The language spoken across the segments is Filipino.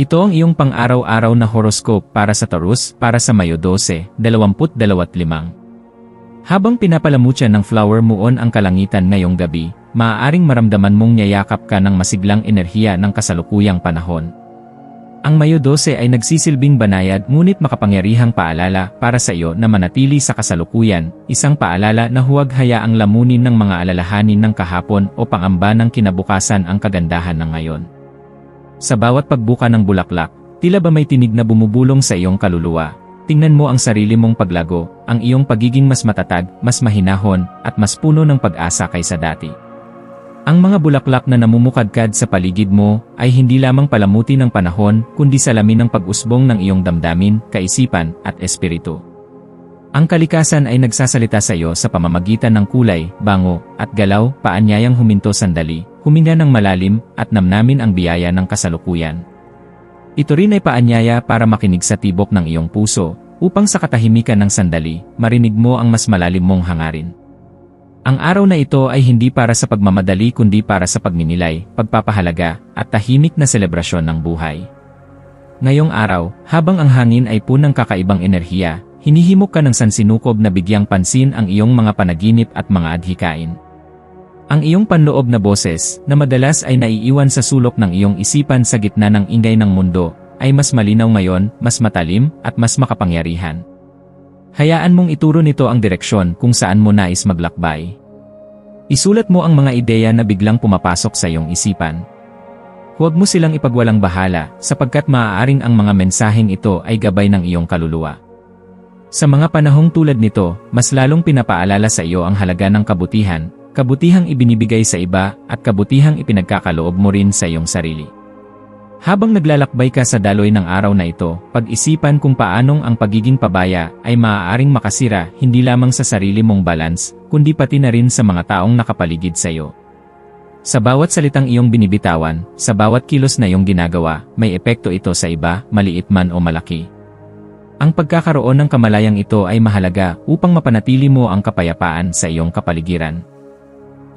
Ito ang iyong pang-araw-araw na horoscope para sa Taurus para sa Mayo 12, 2025. Habang pinapalamutyan ng flower moon ang kalangitan ngayong gabi, maaaring maramdaman mong niyayakap ka ng masiglang enerhiya ng kasalukuyang panahon. Ang Mayo 12 ay nagsisilbing banayad ngunit makapangyarihang paalala para sa iyo na manatili sa kasalukuyan, isang paalala na huwag hayaang lamunin ng mga alalahanin ng kahapon o pangamba ng kinabukasan ang kagandahan ng ngayon. Sa bawat pagbuka ng bulaklak, tila ba may tinig na bumubulong sa iyong kaluluwa. Tingnan mo ang sarili mong paglago, ang iyong pagiging mas matatag, mas mahinahon, at mas puno ng pag-asa kaysa dati. Ang mga bulaklak na namumukadkad sa paligid mo ay hindi lamang palamuti ng panahon kundi salamin ng pag-usbong ng iyong damdamin, kaisipan, at espiritu. Ang kalikasan ay nagsasalita sa iyo sa pamamagitan ng kulay, bango, at galaw, paanyayang huminto sandali, huminga ng malalim, at namnamin ang biyaya ng kasalukuyan. Ito rin ay paanyaya para makinig sa tibok ng iyong puso, upang sa katahimikan ng sandali, marinig mo ang mas malalim mong hangarin. Ang araw na ito ay hindi para sa pagmamadali kundi para sa pagninilay, pagpapahalaga, at tahimik na selebrasyon ng buhay. Ngayong araw, habang ang hangin ay punang kakaibang enerhiya, hinihimok ka ng sansinukob na bigyang pansin ang iyong mga panaginip at mga adhikain. Ang iyong panloob na boses, na madalas ay naiiwan sa sulok ng iyong isipan sa gitna ng ingay ng mundo, ay mas malinaw ngayon, mas matalim, at mas makapangyarihan. Hayaan mong ituro nito ang direksyon kung saan mo nais maglakbay. Isulat mo ang mga ideya na biglang pumapasok sa iyong isipan. Huwag mo silang ipagwalang bahala sapagkat maaaring ang mga mensaheng ito ay gabay ng iyong kaluluwa. Sa mga panahong tulad nito, mas lalong pinapaalala sa iyo ang halaga ng kabutihan, kabutihang ibinibigay sa iba at kabutihang ipinagkakaloob mo rin sa iyong sarili. Habang naglalakbay ka sa daloy ng araw na ito, pag-isipan kung paanong ang pagiging pabaya ay maaaring makasira hindi lamang sa sarili mong balance, kundi pati na rin sa mga taong nakapaligid sa iyo. Sa bawat salitang iyong binibitawan, sa bawat kilos na iyong ginagawa, may epekto ito sa iba, maliit man o malaki. Ang pagkakaroon ng kamalayang ito ay mahalaga upang mapanatili mo ang kapayapaan sa iyong kapaligiran.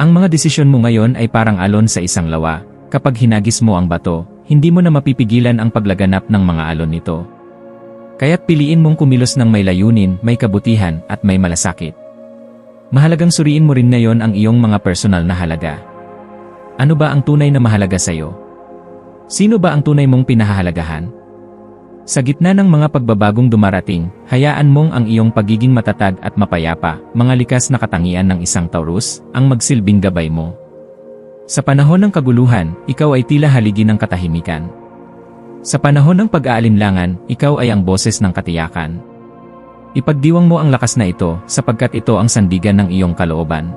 Ang mga desisyon mo ngayon ay parang alon sa isang lawa, kapag hinagis mo ang bato, hindi mo na mapipigilan ang paglaganap ng mga alon nito. Kaya't piliin mong kumilos ng may layunin, may kabutihan, at may malasakit. Mahalagang suriin mo rin ngayon ang iyong mga personal na halaga. Ano ba ang tunay na mahalaga sa iyo? Sino ba ang tunay mong pinahahalagahan? Sa gitna ng mga pagbabagong dumarating, hayaan mong ang iyong pagiging matatag at mapayapa, mga likas na katangian ng isang Taurus, ang magsilbing gabay mo. Sa panahon ng kaguluhan, ikaw ay tila haligi ng katahimikan. Sa panahon ng pag-aalinlangan, ikaw ay ang boses ng katiyakan. Ipagdiwang mo ang lakas na ito sapagkat ito ang sandigan ng iyong kalooban.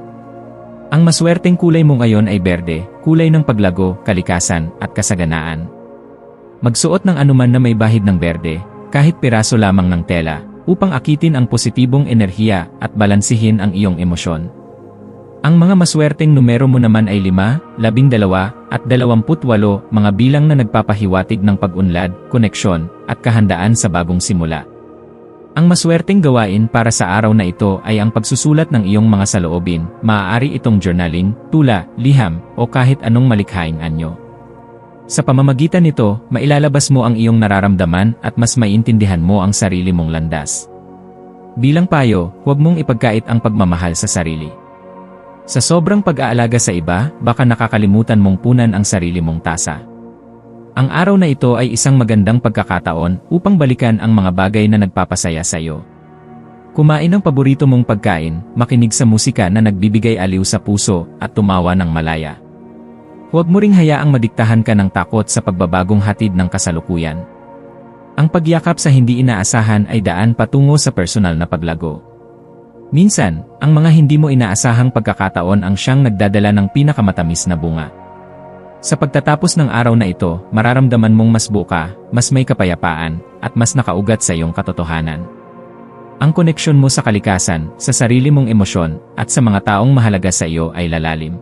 Ang maswerteng kulay mo ngayon ay berde, kulay ng paglago, kalikasan, at kasaganaan. Magsuot ng anuman na may bahid ng berde, kahit piraso lamang ng tela, upang akitin ang positibong enerhiya at balansihin ang iyong emosyon. Ang mga maswerteng numero mo naman ay 5, 12, at 28 mga bilang na nagpapahiwatig ng pag-unlad, koneksyon, at kahandaan sa bagong simula. Ang maswerteng gawain para sa araw na ito ay ang pagsusulat ng iyong mga saloobin, maaari itong journaling, tula, liham, o kahit anong malikhaing anyo. Sa pamamagitan nito, mailalabas mo ang iyong nararamdaman at mas maiintindihan mo ang sarili mong landas. Bilang payo, huwag mong ipagkait ang pagmamahal sa sarili. Sa sobrang pag-aalaga sa iba, baka nakakalimutan mong punan ang sarili mong tasa. Ang araw na ito ay isang magandang pagkakataon upang balikan ang mga bagay na nagpapasaya sa iyo. Kumain ng paborito mong pagkain, makinig sa musika na nagbibigay aliw sa puso, at tumawa ng malaya. Huwag mo ring hayaang madiktahan ka ng takot sa pagbabagong hatid ng kasalukuyan. Ang pagyakap sa hindi inaasahan ay daan patungo sa personal na paglago. Minsan, ang mga hindi mo inaasahang pagkakataon ang siyang nagdadala ng pinakamatamis na bunga. Sa pagtatapos ng araw na ito, mararamdaman mong mas buka, mas may kapayapaan, at mas nakaugat sa iyong katotohanan. Ang koneksyon mo sa kalikasan, sa sarili mong emosyon, at sa mga taong mahalaga sa iyo ay lalalim.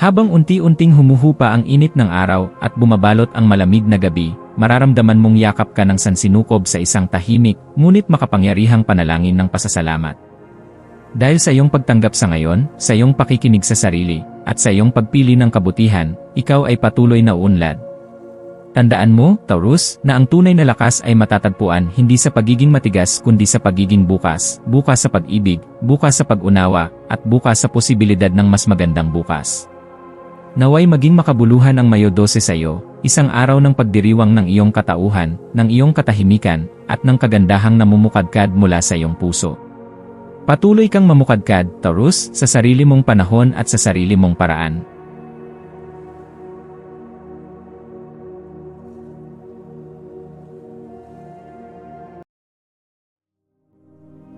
Habang unti-unting humuhupa ang init ng araw at bumabalot ang malamig na gabi, mararamdaman mong yakap ka ng sansinukob sa isang tahimik, ngunit makapangyarihang panalangin ng pasasalamat. Dahil sa iyong pagtanggap sa ngayon, sa iyong pakikinig sa sarili, at sa iyong pagpili ng kabutihan, ikaw ay patuloy na uunlad. Tandaan mo, Taurus, na ang tunay na lakas ay matatagpuan hindi sa pagiging matigas kundi sa pagiging bukas, bukas sa pag-ibig, bukas sa pag-unawa, at bukas sa posibilidad ng mas magandang bukas. Naway maging makabuluhan ang Mayo 12 sa iyo, isang araw ng pagdiriwang ng iyong katauhan, ng iyong katahimikan, at ng kagandahang namumukadkad mula sa iyong puso. Patuloy kang mamukadkad, Taurus, sa sarili mong panahon at sa sarili mong paraan.